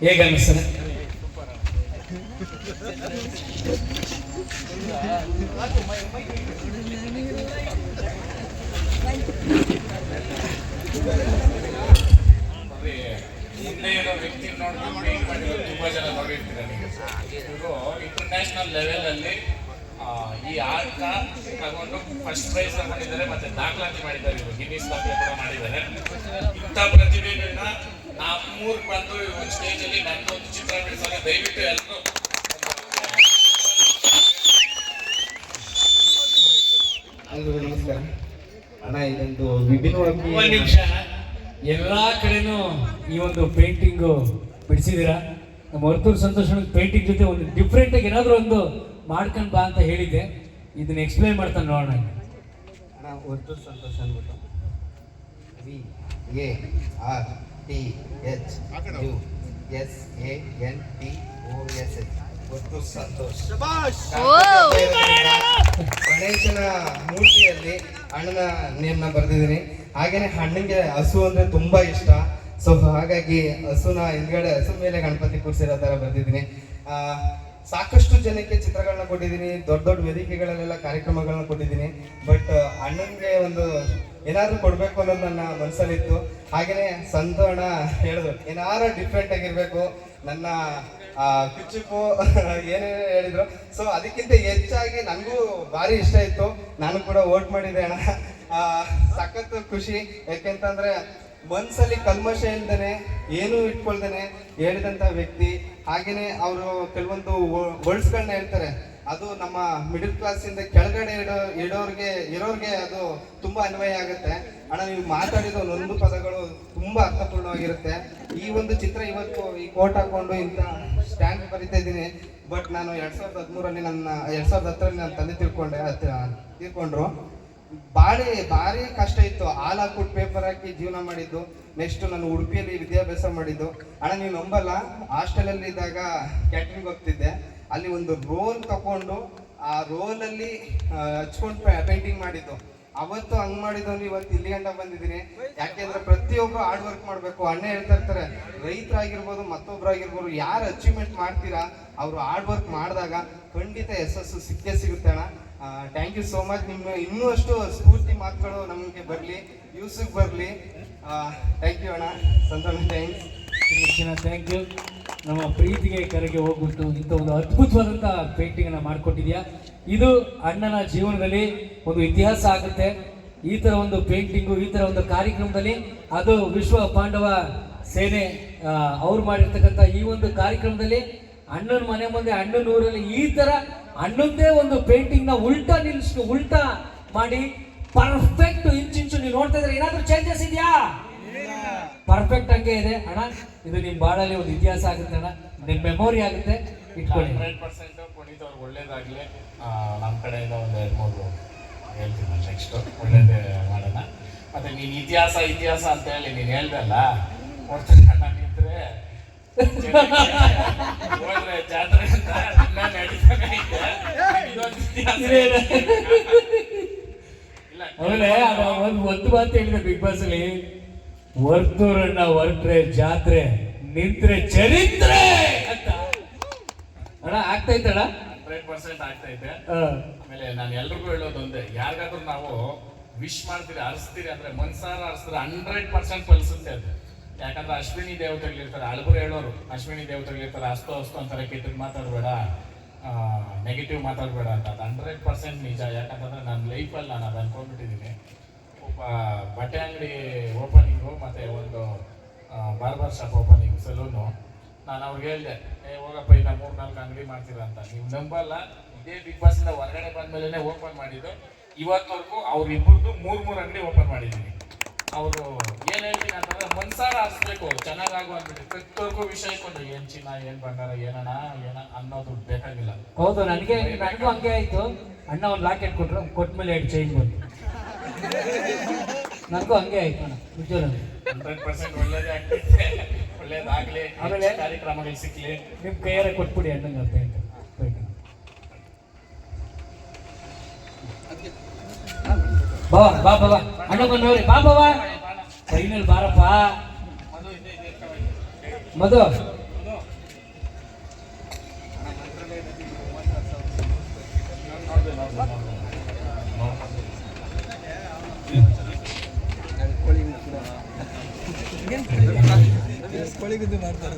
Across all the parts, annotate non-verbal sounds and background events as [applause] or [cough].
ಹೇಗೆ ಮುಂದೆ ಇರೋ ವ್ಯಕ್ತಿ ನೋಡ್ಕೊಂಡು ತುಂಬಾ ಜನ ನೋಡಿರ್ತೀರ ಇಂಟರ್ನ್ಯಾಷನಲ್ ಲೆವೆಲ್ ಅಲ್ಲಿ ಈ ಆರ್ಟ್ ತಗೊಂಡು ಫಸ್ಟ್ ಪ್ರೈಸ್ ತಗೊಂಡಿದ್ದಾರೆ ಮತ್ತೆ ದಾಖಲಾತಿ ಮಾಡಿದ್ದಾರೆ ಇವರು. ಗಿನ್ನಿಸ್ ದಾಖಲೆ ಕೂಡ ಮಾಡಿದ್ದಾರೆ. ಇಂಥ ಪ್ರತಿಭೆಗಳನ್ನ ನಮ್ಮೂರ್ಗೆ ಬಂದು ಒಂದು ಸ್ಟೇಜ್ ಅಲ್ಲಿ ನನ್ನೊಂದು ಚಿತ್ರ ಬಿಡಿಸೋಕೆ ದಯವಿಟ್ಟು ಎಲ್ಲರೂ ಎಲ್ರಿಗೂ ನಮಸ್ಕಾರ. ಅಣ್ಣ ಇದೊಂದು ವಿಭಿನ್ನವಾಗಿ ಒಂದು ನಿಮಿಷ. ಎಲ್ಲಾ ಕಡೆನೂ ಈ ಒಂದು ಪೇಂಟಿಂಗು ಬಿಡಿಸಿದ್ದೀರಾ? ನಮ್ಮ ವರ್ತೂರು ಸಂತೋಷ ಪೇಂಟಿಂಗ್ ಜೊತೆ ಒಂದು ಡಿಫ್ರೆಂಟ್ ಆಗಿ ಏನಾದರೂ ಒಂದು ಮಾಡ್ಕೊಂಡು ಬಾ ಅಂತ ಹೇಳಿದ್ದೆ. ಇದನ್ನ ಎಕ್ಸ್ಪ್ಲೈನ್ ಮಾಡ್ತಾನೆ ನೋಡೋಣ. ಅಣ್ಣ ಒಟ್ಟು ಸಂತೋಷ ಅಂದ್ಬಿಟ್ಟು. V A R. T H U S A N T O S H ಒಟ್ಟು ಸಂತೋಷ್. ಗಣೇಶನ ಮೂರ್ತಿಯಲ್ಲಿ ಅಣ್ಣನ ನೇಮ್ನ ಬರೆದಿದ್ದೀನಿ. ಹಾಗೇನೆ ಹಣ್ಣಿಗೆ ಹಸು ಅಂದ್ರೆ ತುಂಬಾ ಇಷ್ಟ. ಸೊ ಹಾಗಾಗಿ ಹಸುನ ಹಿಂದ್ಗಡೆ ಹಸು ಮೇಲೆ ಗಣಪತಿ ಕೂರಿಸಿರೋ ತರ ಬರ್ದಿದ್ದೀನಿ. ಆ, ಸಾಕಷ್ಟು ಜನಕ್ಕೆ ಚಿತ್ರಗಳನ್ನ ಕೊಟ್ಟಿದ್ದೀನಿ, ದೊಡ್ಡ ದೊಡ್ಡ ವೇದಿಕೆಗಳಲ್ಲೆಲ್ಲ ಕಾರ್ಯಕ್ರಮಗಳನ್ನ ಕೊಟ್ಟಿದ್ದೀನಿ. ಬಟ್ ಅಣ್ಣನ್ಗೆ ಒಂದು ಏನಾದ್ರೂ ಕೊಡ್ಬೇಕು ಅನ್ನೋದು ನನ್ನ ಮನಸ್ಸಲ್ಲಿತ್ತು ಹಾಗೇನೆ ಸಂತು ಅಣ್ಣ ಹೇಳಿದ್ರು ಏನಾರು ಡಿಫ್ರೆಂಟ್ ಆಗಿರ್ಬೇಕು. ನನ್ನ ಕಿಚ್ಚುಕು [laughs] ಏನೇನು ಹೇಳಿದ್ರು. ಸೊ ಅದಕ್ಕಿಂತ ಹೆಚ್ಚಾಗಿ ನನಗೂ ಭಾರಿ ಇಷ್ಟ ಇತ್ತು. ನಾನು ಕೂಡ ವೋಟ್ ಮಾಡಿದೆ ಅಣ್ಣ. ಸಖತ್ ಖುಷಿ. ಯಾಕೆಂತಂದ್ರೆ ಮನ್ಸಲ್ಲಿ ಕಲ್ಮಶ ಇಲ್ದೇನೆ, ಏನೂ ಇಟ್ಕೊಳ್ದೇನೆ ಹೇಳಿದಂತ ವ್ಯಕ್ತಿ. ಹಾಗೇನೆ ಅವರು ಕೆಲವೊಂದು ವರ್ಡ್ಸ್ಗಳನ್ನ ಹೇಳ್ತಾರೆ. ಅದು ನಮ್ಮ ಮಿಡಲ್ ಕ್ಲಾಸ್ ಇಂದ ಕೆಳಗಡೆ ಇಡೋ, ಇಡೋರ್ಗೆ, ಇರೋರ್ಗೆ ಅದು ತುಂಬಾ ಅನ್ವಯ ಆಗುತ್ತೆ. ಅಣ್ಣ, ನೀವು ಮಾತಾಡಿದ ಒಂದೊಂದು ಪದಗಳು ತುಂಬಾ ಅರ್ಥಪೂರ್ಣವಾಗಿರುತ್ತೆ. ಈ ಒಂದು ಚಿತ್ರ ಇವತ್ತು ಈ ಕೋಟ್ ಹಾಕೊಂಡು ಇಂಥ ಸ್ಟ್ಯಾಂಡ್ ಬರಿತಾ ಇದ್ದೀನಿ. ಬಟ್ ನಾನು ಎರಡ್ ಸಾವಿರದ ಹದಿಮೂರಲ್ಲಿ ನನ್ನ, ಎರಡ್ ಸಾವಿರದ ಹತ್ತರಲ್ಲಿ ನನ್ನ ತಂದೆ ತಿಳ್ಕೊಂಡೆ ಹತ್ತ ತೀರ್ಕೊಂಡ್ರು ಭಾರಿ ಕಷ್ಟ ಇತ್ತು. ಹಾಲು ಹಾಕ್ಬಿಟ್ಟು ಪೇಪರ್ ಹಾಕಿ ಜೀವನ ಮಾಡಿದ್ದು. ನೆಕ್ಸ್ಟ್ ನಾನು ಉಡುಪಿಯಲ್ಲಿ ವಿದ್ಯಾಭ್ಯಾಸ ಮಾಡಿದ್ದು. ಅಣ್ಣ, ನೀವು ನಂಬಲ್ಲ. ಹಾಸ್ಟೆಲಲ್ಲಿ ಇದ್ದಾಗ ಕ್ಯಾಟ್ರಿಂಗ್ ಹೋಗ್ತಿದ್ದೆ. ಅಲ್ಲಿ ಒಂದು ರೋಲ್ ತಕೊಂಡು ಆ ರೋಲಲ್ಲಿ ಹಚ್ಕೊಂಡು ಪೇಂಟಿಂಗ್ ಮಾಡಿದ್ದು. ಅವತ್ತು ಹಂಗ್ ಮಾಡಿದವನು ಇವತ್ತು ಇಲ್ಲಿ ಗಂಟ ಬಂದಿದ್ದೀನಿ. ಯಾಕೆಂದ್ರೆ ಪ್ರತಿಯೊಬ್ರು ಹಾರ್ಡ್ ವರ್ಕ್ ಮಾಡಬೇಕು. ಅಣ್ಣ ಹೇಳ್ತಾ ಇರ್ತಾರೆ, ರೈತರಾಗಿರ್ಬೋದು ಮತ್ತೊಬ್ಬರಾಗಿರ್ಬೋದು ಯಾರು ಅಚೀವ್ಮೆಂಟ್ ಮಾಡ್ತೀರಾ? ಅವರು ಹಾರ್ಡ್ ವರ್ಕ್ ಮಾಡಿದಾಗ ಖಂಡಿತ ಯಶಸ್ಸು ಸಿಕ್ಕೇ ಸಿಗುತ್ತೆ ಅಣ್ಣ. ಥ್ಯಾಂಕ್ ಯು ಸೋ ಮಚ್ ನಿಮ್ಮ ಇನ್ನೂ ಅಷ್ಟು ಸ್ಫೂರ್ತಿ ಮಾತುಗಳು ನಮಗೆ ಬರಲಿ ಯೂಸಿಗೆ ಬರಲಿ. ಥ್ಯಾಂಕ್ ಯು ಅಣ್ಣ. ಸಂತೋಷ ಥ್ಯಾಂಕ್ಸ್ ಹೆಚ್ಚಿನ ಥ್ಯಾಂಕ್ ಯು ನಮ್ಮ ಪ್ರೀತಿಗೆ ಕರೆಗೆ ಹೋಗ್ಬಿಟ್ಟು ಇಂಥ ಒಂದು ಅದ್ಭುತವಾದಂಥ ಪೇಂಟಿಂಗನ್ನು ಮಾಡಿಕೊಟ್ಟಿದ್ಯಾ? ಇದು ಅಣ್ಣನ ಜೀವನದಲ್ಲಿ ಒಂದು ಇತಿಹಾಸ ಆಗುತ್ತೆ. ಈ ಥರ ಒಂದು ಪೇಂಟಿಂಗು, ಈ ಥರ ಒಂದು ಕಾರ್ಯಕ್ರಮದಲ್ಲಿ ಅದು ವಿಶ್ವ ಪಾಂಡವ ಸೇನೆ ಅವ್ರು ಮಾಡಿರ್ತಕ್ಕಂಥ ಈ ಒಂದು ಕಾರ್ಯಕ್ರಮದಲ್ಲಿ ಅಣ್ಣನ ಮನೆ ಮುಂದೆ ಅಣ್ಣನ ಊರಲ್ಲಿ ಈ ಥರ ಅಣ್ಣಂದೇ ಒಂದು ಪೇಂಟಿಂಗ್ನ ಉಲ್ಟಾ ನಿಲ್ಸ್ ಉಲ್ಟಾ ಮಾಡಿ ಪರ್ಫೆಕ್ಟ್ ಇಂಚಿಂಚು ನೀವು ನೋಡ್ತಾ ಇದ್ರೆ ಏನಾದರೂ ಚೇಂಜಸ್ ಇದೆಯಾ? ಪರ್ಫೆಕ್ಟ್ ಹಂಗೆ ಇದೆ. ಅಣ್ಣ, ಇದು ನಿಮ್ ಬಾಳಲ್ಲಿ ಒಂದು ಇತಿಹಾಸ ಆಗುತ್ತೆ ಅಣ್ಣ. ನಿಮ್ ಮೆಮೊರಿ ಆಗುತ್ತೆ. ಇಟ್ಕೊಳ್ಳಿ. ಹಂಡ್ರೆಡ್ ಪರ್ಸೆಂಟ್ ಪುನೀತ್ ಅವ್ರಿಗೆ ಒಳ್ಳೇದಾಗ್ಲಿ ನಮ್ಮ ಕಡೆಯಿಂದ ಒಂದು ಎರಡು, ಮೂರು ಹೇಳ್ತೀನಿ ನೆಕ್ಸ್ಟ್ ಒಳ್ಳೇದೇ ಮಾಡೋಣ. ಮತ್ತೆ ನೀನು ಇತಿಹಾಸ ಇತಿಹಾಸ ಅಂತ ಹೇಳಿ ನೀನು ಹೇಳ್ದಲ್ಲ ನಿಂತ್ರೆ ಹೋದ್ರೆ ಜಾತ್ರೆ ಅಂತ ನಾನು ನಡೀತಾನೆ ಇದ್ದೆ. ಇದೊಂದು ಇತಿಹಾಸ. ಇಲ್ಲ, ಆಮೇಲೆ ಅದು ಒಂದು ಒಂದು ಮಾತು ಹೇಳಿದೆ ಬಿಗ್ ಬಾಸ್ ಅಲ್ಲಿ ವರ್ತೂರನ್ನ ಹೊರಟ್ರೆ ಜಾತ್ರೆ ನಿಂತ್ರೆ ಚರಿತ್ರೆ ಅಂತ ಅಣ್ಣ ಆಗ್ತಾ ಇತ್ತಣ್ಣ ಹಂಡ್ರೆಡ್ ಪರ್ಸೆಂಟ್ ಆಗ್ತಾ ಇದೆ ಆಮೇಲೆ ನಾನು ಎಲ್ರಿಗೂ ಹೇಳೋದು ಒಂದೇ ಯಾರಿಗಾದ್ರೂ ನಾವು ವಿಶ್ ಮಾಡ್ತೀರಿ ಹರಿಸ್ತೀರಿ ಅಂದ್ರೆ ಮನ್ಸಾರ ಹರಿಸಿದ್ರೆ ಹಂಡ್ರೆಡ್ ಪರ್ಸೆಂಟ್ ಫಲಿಸುತ್ತೆ ಅದು ಯಾಕಂದ್ರೆ ಅಶ್ವಿನಿ ದೇವತೆಗಳಿರ್ತಾರೆ ಅಳಬರು ಹೇಳೋರು, ಅಶ್ವಿನಿ ದೇವತೆಗಳಿರ್ತಾರೆ ಅಸ್ತು ಅಸ್ತು ಅಂತಾರೆ ಕೆಟ್ಟ ಮಾತಾಡಬೇಡ ನೆಗೆಟಿವ್ ಮಾತಾಡಬೇಡ ಅಂತ. ಅದು ಹಂಡ್ರೆಡ್ ಪರ್ಸೆಂಟ್ ನಿಜ. ಯಾಕಂತಂದ್ರೆ ನನ್ನ ಲೈಫಲ್ಲಿ ನಾನು ಅದು ಅನ್ಕೊಂಡ್ಬಿಟ್ಟಿದ್ದೀನಿ ಒಬ್ಬ ಬಟ್ಟೆ ಅಂಗಡಿ ಓಪನಿಂಗು ಮತ್ತು ಒಂದು ಬಾರ್ಬರ್ ಶಾಪ್ ಓಪನಿಂಗ್ ಸಲೂನು ನಾನು ಅವ್ರಿಗೆ ಹೇಳಿದೆ, ಏ, ಹೋಗಪ್ಪ ಇಲ್ಲ ಮೂರು ನಾಲ್ಕು ಅಂಗಡಿ ಮಾಡ್ತೀರಾ ಅಂತ. ನೀವು ನಂಬಲ್ಲ. ಇದೇ ಬಿಗ್ ಬಾಸಿಂದ ಹೊರಗಡೆ ಹೊರಗಡೆ ಬಂದ್ಮೇಲೆ ಓಪನ್ ಮಾಡಿದ್ದು. ಇವತ್ತವರೆಗೂ ಅವ್ರ ಮೂರು ಮೂರು ಅಂಗಡಿ ಓಪನ್ ಮಾಡಿದ್ದೀನಿ. ಅವರು ಏನ್ ಮನ್ಸಾರ ಹರಿಸ್ಬೇಕು ಚೆನ್ನಾಗ್ ಆಗು ಅಂದ್ಬಿಟ್ಟು ಪ್ರತಿಯೊರ್ಗೂ ವಿಷಯ ಕೊಂಡು ಏನ್ ಚಿನ್ನ ಏನ್ ಬಂಗಾರ ಏನನ ಏನ ಅನ್ನೋದು ಬೇಕಾಗಿಲ್ಲ. ಹೌದು ನನಗೆ ನನಗೂ ಹಂಗೆ ಆಯ್ತು. ಅಣ್ಣ ಒಂದು ಲಾಕೆಟ್ ಕೊಟ್ರು ಕೊಟ್ಮೇಲೆ ಎರಡು ಚೈನ್ ಬಂತು. ನನಗೂ ಹಂಗೆ ಆಯ್ತು ಅಣ್ಣ ಉಜ್ವಲ ಹಂಡ್ರೆಡ್ ಪರ್ಸೆಂಟ್ ಒಳ್ಳೇದೇ ಆಗ್ತೈತೆ. ಒಳ್ಳೇದಾಗ್ಲಿ. ಆಮೇಲೆ? ಕಾರ್ಯಕ್ರಮಗಳು ಸಿಕ್ಲಿ ನಿಮ್ ಕೈಯಾರೆ ಕೊಟ್ಬಿಡಿ ಅಣ್ಣಂಗೆ ಅರ್ಥ ಪೇಂಟ್ ಬಾ ಬಾ ಬಾ ಅಣ್ಣ ಬಂದವ್ರಿ ಬಾ ಬಾ ಬಾ. ಫೈನಲ್ ಬಾರಪ್ಪ. மது ಕೊಳಿಗಿದ್ದು ಮಾಡ್ತಾರೆ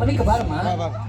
ಮನೆಗೆ ಬಾರಮ್ಮ